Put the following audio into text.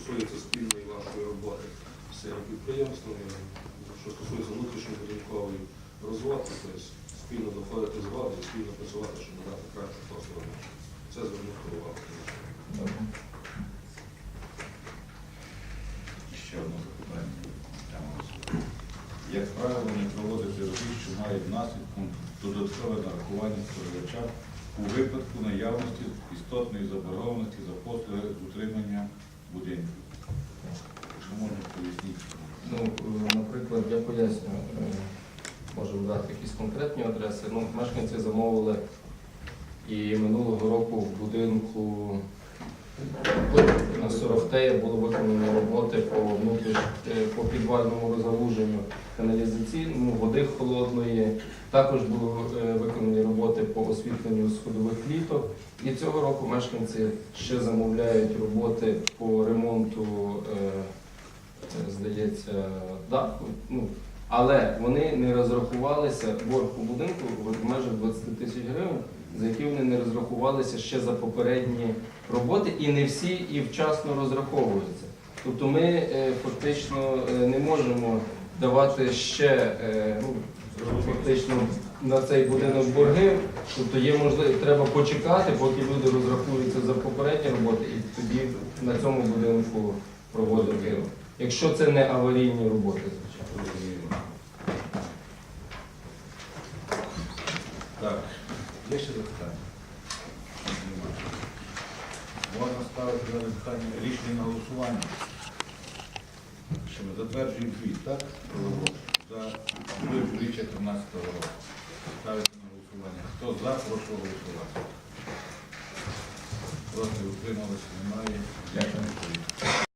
стосується спільної вашої роботи з підприємствами, що стосується внутрішньобудинкової розводки, тобто спільно доходити з влади спільно працювати, щоб надати кращу послугу. Це звернути увагу. Ще одне запитання. Як правило, не проводити робіт, що мають наслідком додаткове нарахування споживача у випадку наявності істотної заборгованості за послуги з утримання будинку. Якщо можна поясніть. Ну, е, наприклад, я поясню, е, можемо дати якісь конкретні адреси. Ну, мешканці замовили і минулого року в будинку на Сорохтея було виконано роботи по е, по підвальному розгалуженню каналізаційному, води холодної. Також були виконані роботи по освітленню сходових кліток. І цього року мешканці ще замовляють роботи по ремонту, здається, даху. Ну, але вони не розрахувалися борг по будинку в межах 20 тисяч гривень, за які вони не розрахувалися ще за попередні роботи, і не всі і вчасно розраховуються. Тобто ми е, фактично е, не можемо давати ще е, ну, фактично на цей будинок борги. Тобто є можливість, треба почекати, поки люди розрахуються за попередні роботи, і тоді на цьому будинку проводити. Якщо це не аварійні роботи, звичайно. Так, є ще запитання? Можна ставити на запитання рішення на голосування. Що ми затверджуємо звіт, так? За річчя 13 року. Ставити на голосування. Хто за, прошу голосувати. Проти утрималися, немає. Дякую.